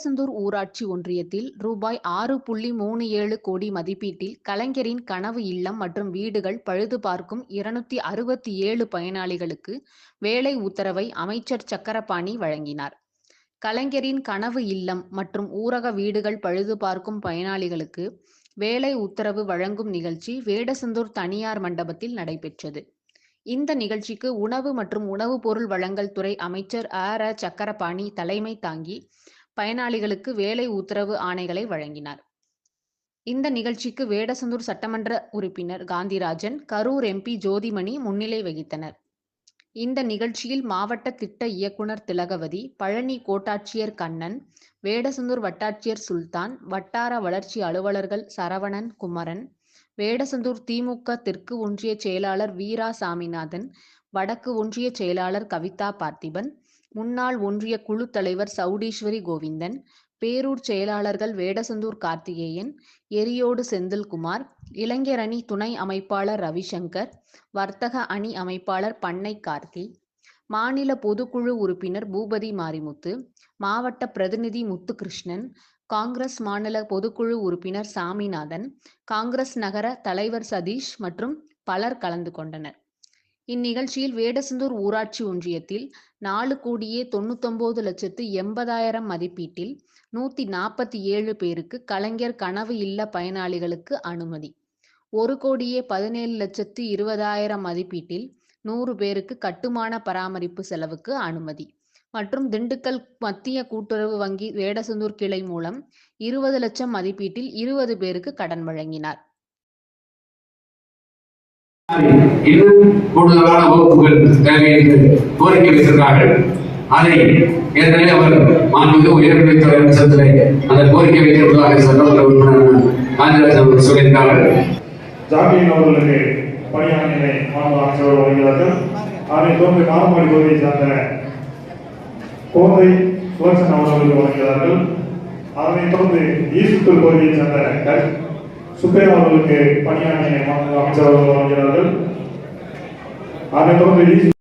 வேடசந்தூர் ஊராட்சி ஒன்றியத்தில் ரூபாய் ஆறு புள்ளி மூணு ஏழு கோடி மதிப்பீட்டில் கலைஞரின் கனவு இல்லம் மற்றும் வீடுகள் பழுது பார்க்கும் இருநூத்தி அறுபத்தி ஏழு பயனாளிகளுக்கு வேலை உத்தரவை அமைச்சர் சக்கரபாணி வழங்கினார். கலைஞரின் கனவு இல்லம் மற்றும் ஊரக வீடுகள் பழுது பார்க்கும் பயனாளிகளுக்கு வேலை உத்தரவு வழங்கும் நிகழ்ச்சி வேடசந்தூர் தனியார் மண்டபத்தில் நடைபெற்றது. இந்த நிகழ்ச்சிக்கு உணவு மற்றும் உணவுப் பொருள் வழங்கல் துறை அமைச்சர் ஆர சக்கரபாணி தலைமை தாங்கி பயனாளிகளுக்கு வேலை உத்தரவு ஆணைகளை வழங்கினார். இந்த நிகழ்ச்சிக்கு வேடசந்தூர் சட்டமன்ற உறுப்பினர் காந்திராஜன், கரூர் எம்பி ஜோதிமணி முன்னிலை வகித்தனர். இந்த நிகழ்ச்சியில் மாவட்ட திட்ட இயக்குனர் திலகவதி, பழனி கோட்டாட்சியர் கண்ணன், வேடசந்தூர் வட்டாட்சியர் சுல்தான், வட்டார வளர்ச்சி அலுவலர்கள் சரவணன், குமரன், வேடசந்தூர் திமுக தெற்கு ஒன்றிய செயலாளர் வீரா சாமிநாதன், வடக்கு ஒன்றிய செயலாளர் கவிதா பார்த்திபன், முன்னாள் ஒன்றிய குழு தலைவர் சவுடீஸ்வரி கோவிந்தன், பேரூர் செயலாளர்கள் வேடசந்தூர் கார்த்திகேயன், எரியோடு செந்தில்குமார், இளைஞர் அணி துணை அமைப்பாளர் ரவிசங்கர், வர்த்தக அணி அமைப்பாளர் பண்ணை கார்த்தி, மாநில பொதுக்குழு உறுப்பினர் பூபதி மாரிமுத்து, மாவட்ட பிரதிநிதி முத்துகிருஷ்ணன், காங்கிரஸ் மாநில பொதுக்குழு உறுப்பினர் சாமிநாதன், காங்கிரஸ் நகர தலைவர் சதீஷ் மற்றும் பலர் கலந்து கொண்டனர். இந்நிகழ்ச்சியில் வேடசந்தூர் ஊராட்சி ஒன்றியத்தில் நாலு கோடியே தொண்ணூத்தொன்பது லட்சத்து எண்பதாயிரம் மதிப்பீட்டில் நூத்தி நாற்பத்தி ஏழு பேருக்கு கலைஞர் கனவு இல்ல பயனாளிகளுக்கு அனுமதி, ஒரு கோடியே பதினேழு லட்சத்து இருபதாயிரம் மதிப்பீட்டில் நூறு பேருக்கு கட்டுமான பராமரிப்பு செலவுக்கு அனுமதி மற்றும் திண்டுக்கல் மத்திய கூட்டுறவு வங்கி வேடசந்தூர் கிளை மூலம் இருபது லட்சம் மதிப்பீட்டில் இருபது பேருக்கு கடன் வழங்கினார். இன்னும் கூடுதலான வகுப்புகள் தேவை என்று கோரிக்கை வைத்திருக்கிறார்கள். அதை ஏற்கனவே அவர் மாண்புமிகு உயர்கல்வித்துறை அமைச்சரத்திலே அந்த கோரிக்கை வைத்திருப்பதாக சட்டமன்ற உறுப்பினர் காந்திராஜன் அவர்கள் சொல்லியிருக்கிறார்கள். ஜாமீன் அவர்களுக்கு பணியாளர்களை மாநில அமைச்சர் வழங்குகிறார்கள் அதை தோன்றி மாரமொழி பகுதியை சார்ந்த கோதை சுலட்சன் அவர்களுக்கு வழங்குகிறார்கள். அதனைத் தொடர்ந்து ஈசுத்தூர் பகுதியை சேர்ந்த சுப்பையா அவர்களுக்கு பணியாற்றிய அமைச்சர் அவர்கள் வழங்கினார்கள் அதைத் தொடர்ந்து